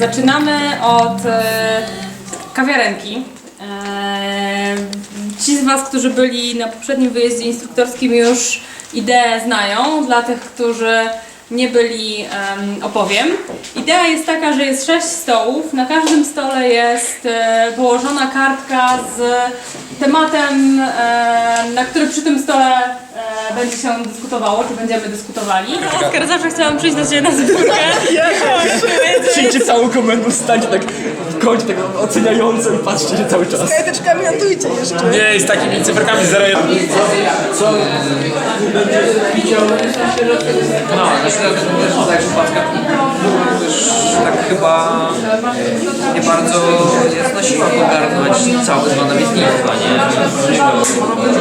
zaczynamy od e, kawiarenki. E, ci z Was, którzy byli na poprzednim wyjeździe instruktorskim już ideę znają. Dla tych, którzy nie byli, em, opowiem. Idea jest taka, że jest sześć stołów. Na każdym stole jest e, położona kartka z tematem, e, na który przy tym stole e, będzie się dyskutowało, czy będziemy dyskutowali. Oskar, zawsze chciałam przyjść do Ciebie na zbiórkę. Przyjdzie całą komendą, stańcie tak kącie, tak oceniająco i patrzcie się cały czas. Karteczkami notujcie jeszcze. Nie, z takimi cyferkami 0 No, znaczy to też tak przypadka tak chyba nie bardzo jest na siłach ogarnąć cały dwa namiestnictwa, nie?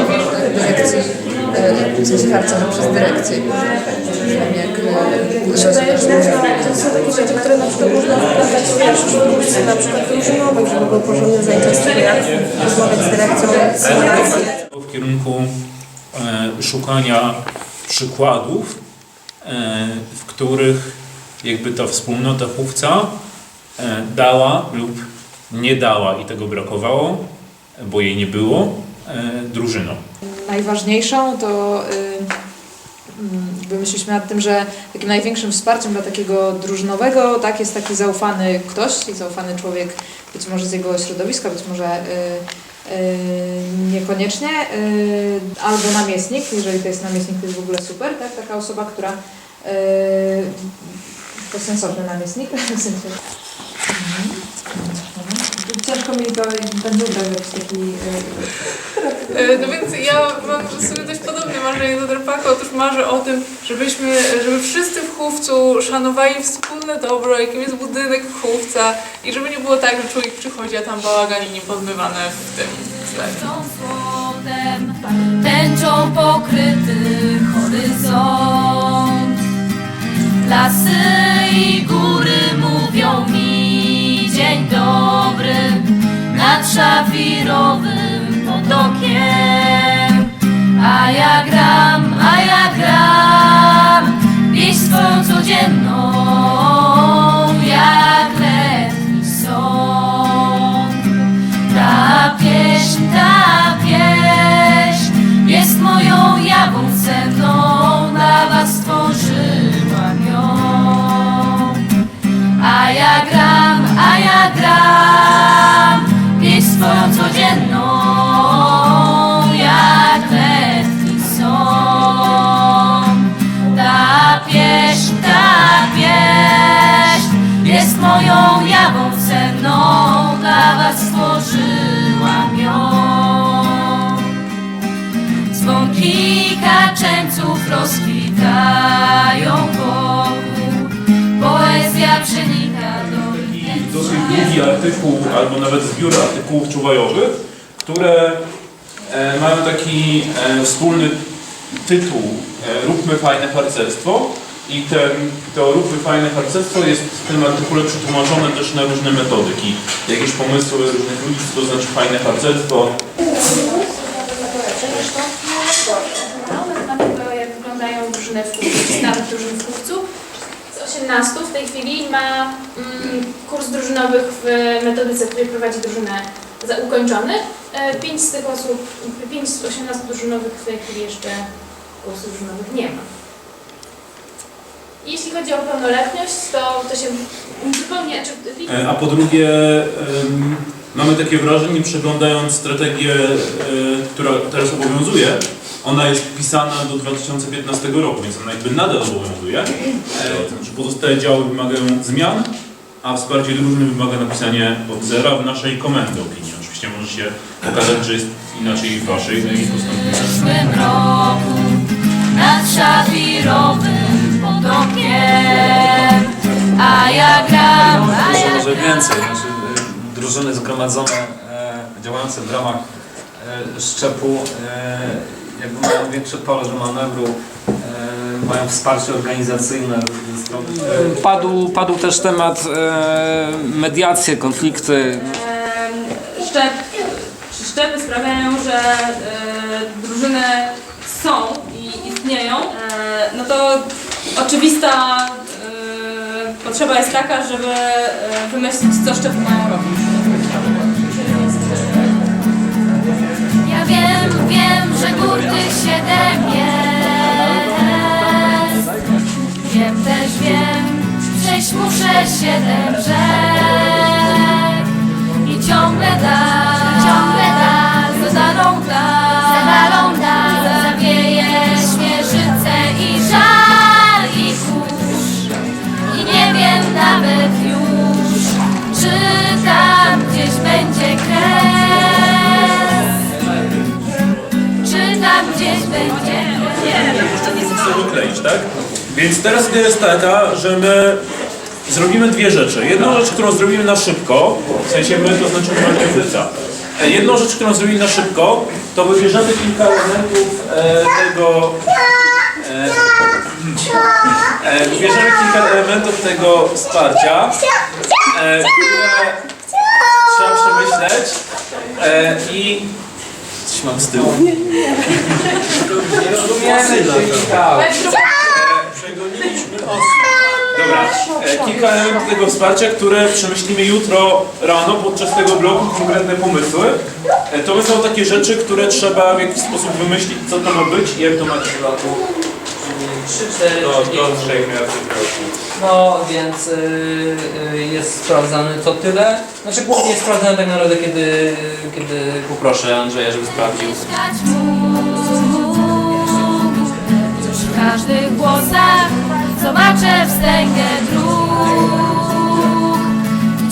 Sensie harcerza przez dyrekcję. Nie wiem jak... e, że to są takie rzeczy, które na przykład można wprowadzać w wiesz, na przykład drużynowych, żeby było porządne zajęcia z tego, jak rozmawiać z dyrekcją, w kierunku e, szukania przykładów, e, w których jakby ta wspólnota chówca e, dała lub nie dała i tego brakowało, bo jej nie było, drużynom. Najważniejszą, to y, mm, wymyśliliśmy nad tym, że takim największym wsparciem dla takiego drużynowego tak, jest taki zaufany ktoś, zaufany człowiek być może z jego środowiska, być może y, y, niekoniecznie, y, albo namiestnik, jeżeli to jest namiestnik, to jest w ogóle super, tak? taka osoba, która y, to sensowny namiestnik, sensie Ciężko mi to będzie ubrać w jakiś taki y, E, No więc ja mam w sumie dość podobne marzenie do Drapaka. Otóż marzę o tym, żebyśmy, żeby wszyscy w chówcu szanowali wspólne dobro, jakim jest budynek chówca i żeby nie było tak, że człowiek przychodzi, a tam bałagan i niepodmywane w tym sklepie. złotem, tęczą pokryty horyzont. Lasy i góry mówią mi dzień dobry nad szafirowym potokiem. A ja gram, a ja gram pieśń swoją codzienną, jak letni son. Ta pieśń, ta pieśń jest moją jawą senną, dla was stworzyłam ją. A ja gram, a ja gram Kaczęców rozkwitają wokół, poezja przenika do I dosyć długi artykuł, albo nawet zbiór artykułów czuwajowych, które e, mają taki e, wspólny tytuł e, Róbmy fajne harcerstwo. I ten, to Róbmy fajne harcerstwo jest w tym artykule przetłumaczone też na różne metodyki. Jakieś pomysły różnych ludzi, co to znaczy fajne harcerstwo, Mamy to, jak wyglądają drużyny Z 18 w tej chwili ma mm, kurs drużynowych w metodyce, który prowadzi drużynę za ukończony. E, Pięć z tych osób, pięć z 18 drużynowych w tej chwili jeszcze kursów drużynowych nie ma. Jeśli chodzi o pełnoletność, to, to się zupełnie... E, A po drugie, mamy takie wrażenie, przeglądając strategię, e, która teraz obowiązuje, ona jest pisana do 2015 roku, więc ona jakby nadal obowiązuje. E, pozostałe działy wymagają zmian, a wsparcie drużyny wymaga napisania od zera w naszej komendzie opinii. Oczywiście może się okazać, że jest inaczej w waszej, no i postąpimy. przyszłym roku nad szafirowym potokiem. A ja gram, a Może, ja może więcej. Znaczy, y, drużyny zgromadzone, e, działające w ramach e, szczepu, e, jakby mają większe pole do manewru, e, mają wsparcie organizacyjne ze strony. Padł, padł też temat e, mediacje, konflikty. Em, Szczep, szczepy sprawiają, że e, drużyny są i istnieją. E, no to oczywista, e, potrzeba jest taka, żeby e, wymyślić, co szczepy mają robić. Siedem jest Wiem też wiem, przejść muszę siedem rzek Więc teraz idea jest taka, że my zrobimy dwie rzeczy. Jedną rzecz, którą zrobimy na szybko, w sensie my to znaczy marketyca. Jedną rzecz, którą zrobimy na szybko, to wybierzemy kilka elementów e, tego e, e, wybierzemy kilka elementów tego wsparcia, e, które trzeba przemyśleć e, i coś mam z tyłu. Nie rozumiemy się, Michał. Przegoniliśmy Dobra, e, kilka elementów tego wsparcia, które przemyślimy jutro rano podczas tego bloku, konkretne pomysły. E, To są takie rzeczy, które trzeba w jakiś sposób wymyślić, co to ma być i jak to macie w roku. 3-4 Do, do trzech razy w roku. No, więc y, y, jest sprawdzany co tyle. Znaczy głównie jest sprawdzane tak naprawdę, kiedy, kiedy poproszę Andrzeja, żeby sprawdził. Dać każdych głosach Zobaczę wstęgę dróg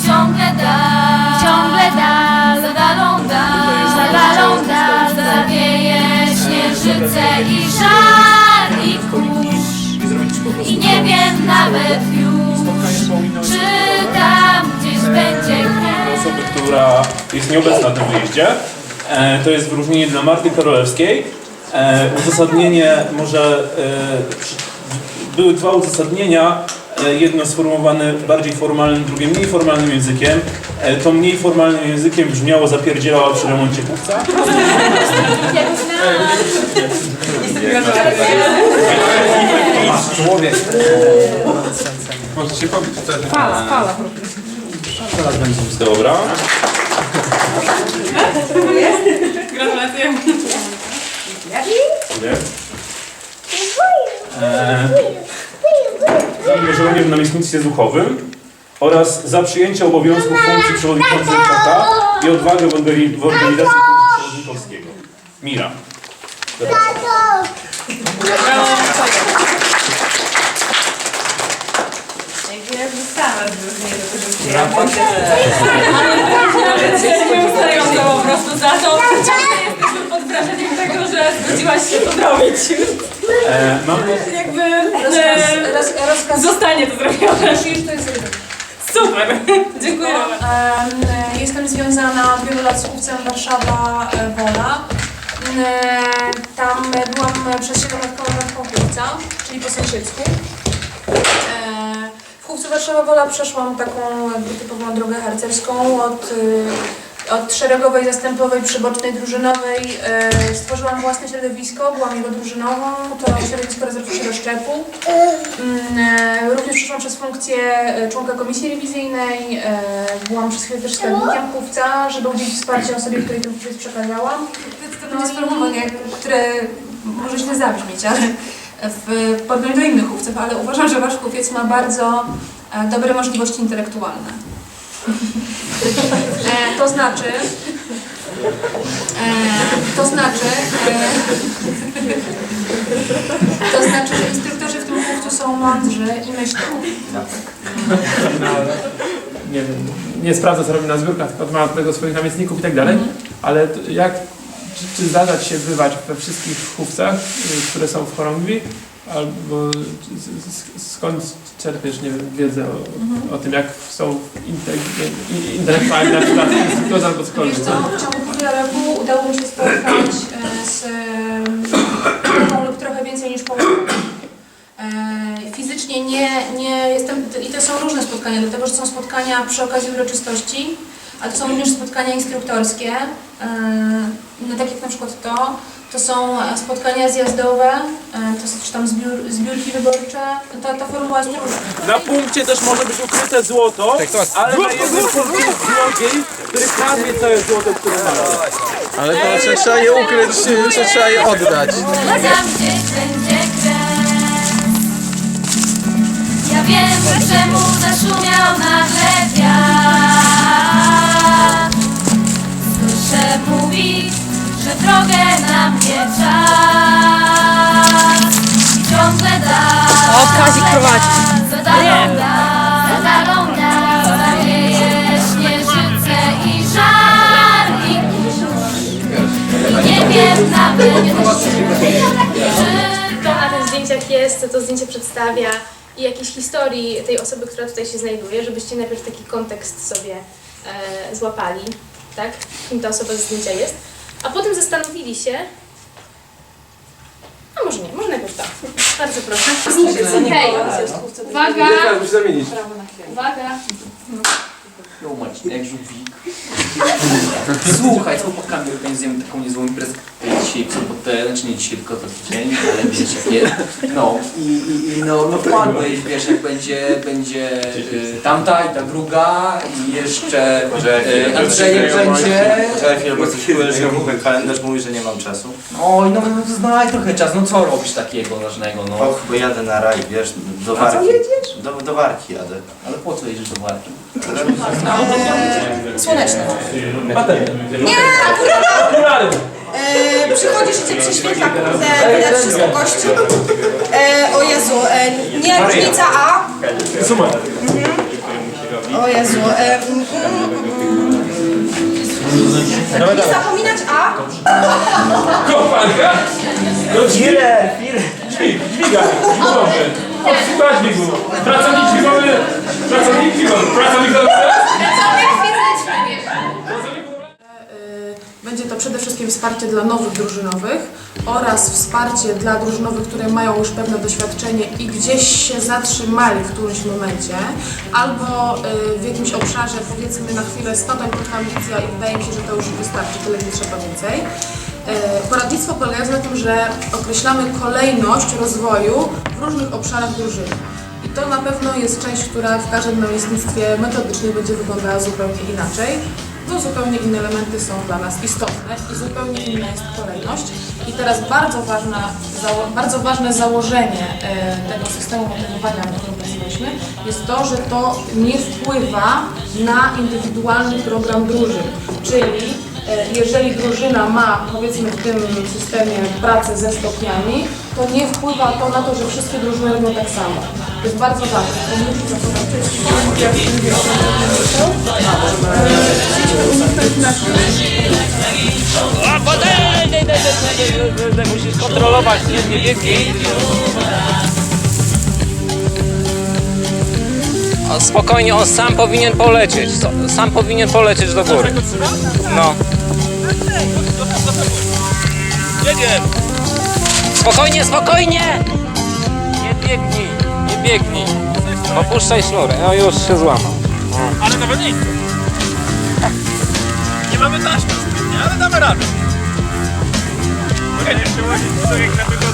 Ciągle dal Ciągle dal Za dalą dal Za dalą dal Zawieje śnieżyce i żar i kurz I nie wiem nawet już Czy tam gdzieś będzie kres osoby, która jest nieobecna na tym wyjeździe. E, to jest wyróżnienie dla Marty Karolewskiej. E, uzasadnienie może... E, były dwa uzasadnienia. E, jedno sformułowane bardziej formalnym, drugie mniej formalnym językiem. E, to mniej formalnym językiem brzmiało zapierdzielała przy remoncie kupca. Człowiek. Możecie pobić wtedy. Fala, fala. Dobra. Gratulacje. Eee, Angażowanie w namiestnictwie duchowym oraz za przyjęcie obowiązków funkcji przewodniczącej KK i odwagę w organi- w organizacji kursu przewodnikowskiego. Mira. Jesteśmy wstające po prostu za to. Że zgodziłaś się to zrobić. Eee, mamy Jakby e, Roz, rozkaz zostanie to zrobione. już to jest jeden. Super. Dziękuję. Em, Jestem związana od wielu lat z kupcem Warszawa e, Wola. E, Tam byłam przez 7 lat komendantką kupca, czyli po sąsiedzku. E, W kupcu Warszawa Wola przeszłam taką jakby typową drogę harcerską od, y, od szeregowej, zastępowej, przybocznej, drużynowej. E, Stworzyłam własne środowisko, byłam jego drużynową. To środowisko rozrodziło się do szczepu. Mm, e, Również przeszłam przez funkcję e, członka komisji rewizyjnej. Byłam przez chwilę też skarbnikiem kupca, żeby udzielić wsparcia osobie, której ten wpis przekazałam. To będzie sformułowanie, które może źle zabrzmieć, ale w porównaniu do innych chówców, ale uważam, że wasz chówiec ma bardzo dobre możliwości intelektualne. E, To znaczy, e, to znaczy, e, to znaczy, że instruktorzy w tym chówcu są mądrzy i myślą. No, ale nie wiem, nie sprawdza co robi na zbiórkach, tylko ma tego swoich namiestników i tak dalej, ale t- jak, czy, czy zdarza się bywać we wszystkich chówcach, y, które są w chorągwi, albo skąd czerpiesz, nie wiem, wiedzę o, o tym, jak są integ- i- intelektualni na przykład instruktorzy albo Wiesz cokolwiek. co, w ciągu półtora roku udało mi się spotkać e, z połową lub trochę więcej niż połową. E, Fizycznie nie, nie jestem, i to są różne spotkania, dlatego że są spotkania przy okazji uroczystości, ale to są również spotkania instruktorskie, e, no tak jak na przykład to. To są spotkania zjazdowe, e, to są też tam zbiór, zbiórki wyborcze. Ta, ta formuła jest różna. Na punkcie też może być ukryte złoto, ale na jednym punkcie jest złodziej, który kradnie całe złoto, które ma. Ale to trzeba je ukryć, trzeba je oddać. Tam gdzieś będzie kres Ja wiem, że czemu zaszumiał nagle wie czas I ciągle dalej O, Kazik prowadzi. Za dalą dal, za dalą dal Zawieje śnieżyce i żar i kurz Nie wiem nawet, czy To na tych zdjęciach jest, to zdjęcie przedstawia i jakieś historii tej osoby, która tutaj się znajduje, żebyście najpierw taki kontekst sobie e, złapali, tak? Kim ta osoba ze zdjęcia jest. A potem zastanowili się, może nie, może najpierw to. Bardzo proszę. Hej, uwaga, uwaga. No Marcin, jak żółwik. Słuchaj, z chłopakami organizujemy taką niezłą imprezę dzisiaj w sobotę, znaczy nie dzisiaj, tylko to tydzień, ale wiesz jak jest. No i, i, i no, no wpadłeś, wiesz jak będzie, będzie y, tamta i ta druga i jeszcze y, Andrzejek będzie. Poczekaj chwilę, bo coś czuję, że mój kalendarz mówi, że nie mam czasu. Oj, no, no znaj trochę czas, no co robisz takiego ważnego, no. Och, bo jadę na raj, wiesz, do A co Warki. jedziesz? Do, do Warki jadę. Ale po co jedziesz do Warki? Słoneczne. E, przychodzisz i cię prześwietla, kurde, widać wszystko gości. E, o Jezu, e, nie różnica A. O Jezu. E, mm, mm, nie zapominać A. Koparka! Ile? Dźwigaj, dobrze. Obsługa dźwigu. Pracownik dźwigowy, pracownik. Będzie to przede wszystkim wsparcie dla nowych drużynowych oraz wsparcie dla drużynowych, które mają już pewne doświadczenie i gdzieś się zatrzymali w którymś momencie, albo y, w jakimś obszarze powiedzmy na chwilę spadła trochę ambicja i wydaje mi się, że to już wystarczy, tyle nie trzeba więcej. Y, Poradnictwo polegające na tym, że określamy kolejność rozwoju w różnych obszarach drużyny. I to na pewno jest część, która w każdym namiestnictwie metodycznie będzie wyglądała zupełnie inaczej bo zupełnie inne elementy są dla nas istotne i zupełnie inna jest kolejność. I teraz bardzo, ważna, bardzo ważne założenie e, tego systemu motywowania, o którym mówiliśmy, jest to, że to nie wpływa na indywidualny program drużyn. Czyli e, jeżeli drużyna ma powiedzmy w tym systemie pracę ze stopniami, to nie wpływa to na to, że wszystkie drużyny robią tak samo. To jest bardzo ważne. To musi A potem musisz kontrolować, nie, nie biegnie. O, Spokojnie, on sam powinien polecieć. Sam powinien polecieć do góry. No. Spokojnie, spokojnie! Nie biegnij, nie biegnij. Popuszczaj sznury. No już się złamał. Ale nawet nie. Nie mamy taśmy zbytnie, ale damy radę. Nie przełożyć człowiek na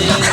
Yeah.